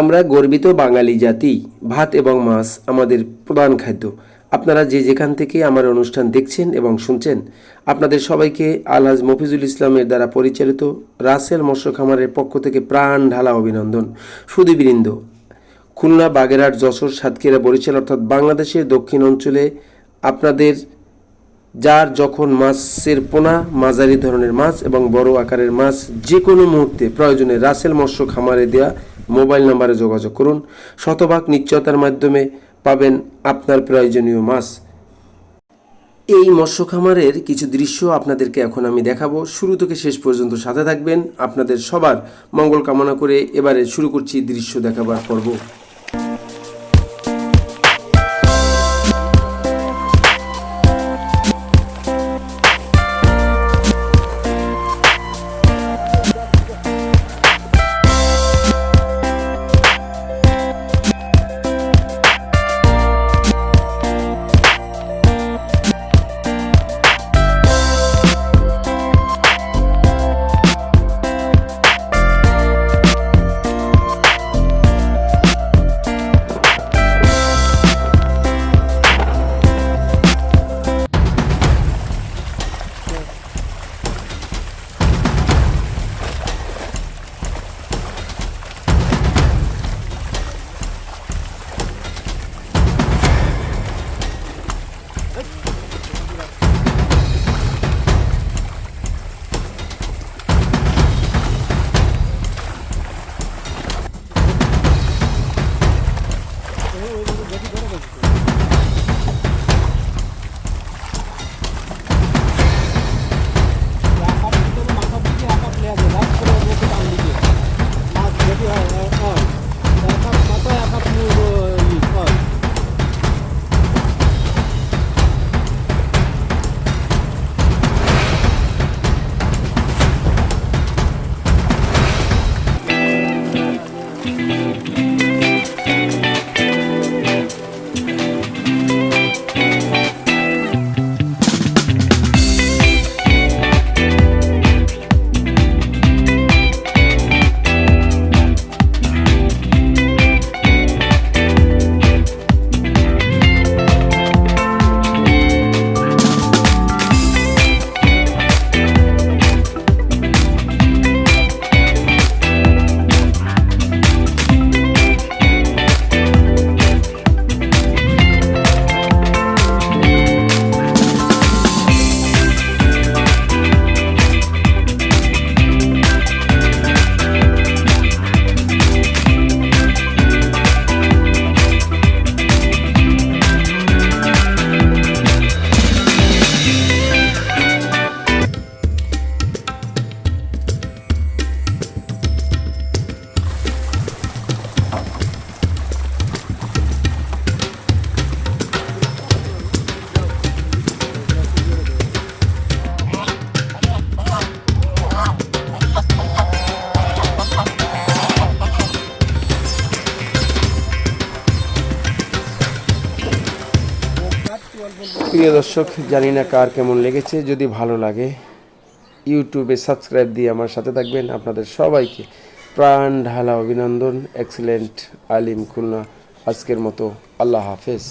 আমরা গর্বিত বাঙালি জাতি, ভাত এবং মাছ আমাদের প্রধান খাদ্য। আপনারা যে যেখান থেকে আমার অনুষ্ঠান দেখছেন এবং শুনছেন, আপনাদের সবাইকে আলহাজ মফিজুল ইসলামের দ্বারা পরিচালিত রাসেল মৎস্য খামারের পক্ষ থেকে প্রাণ ঢালা অভিনন্দন। সুদীবৃন্দ খুলনা বাগেরহাট যশোর সাতক্ষীরা বরিশাল অর্থাৎ বাংলাদেশের দক্ষিণ অঞ্চলে আপনাদের যার যখন মাছের পোনা, মাঝারি ধরনের মাছ এবং বড় আকারের মাছ যে কোনো মুহূর্তে প্রয়োজনে রাসেল মৎস্য খামারে দেওয়া মোবাইল নাম্বারে যোগাযোগ করুন। শতভাগ নিশ্চয়তার মাধ্যমে পাবেন আপনার প্রয়োজনীয় মাছ। এই মৎস্য খামারের কিছু দৃশ্য আপনাদেরকে এখন আমি দেখাবো। শুরু থেকে শেষ পর্যন্ত সাথে থাকবেন। আপনাদের সবার মঙ্গল কামনা করে এবারে শুরু করছি দৃশ্য দেখাবার পর্ব। প্রিয় দর্শক, জানি না কার কেমন লেগেছে। যদি ভালো লাগে, ইউটিউবে সাবস্ক্রাইব দিয়ে আমার সাথে থাকবেন। আপনাদের সবাইকে প্রাণ ঢালা অভিনন্দন। এক্সিলেন্ট আলিম খুলনা। আজকের মতো আল্লাহ হাফেজ।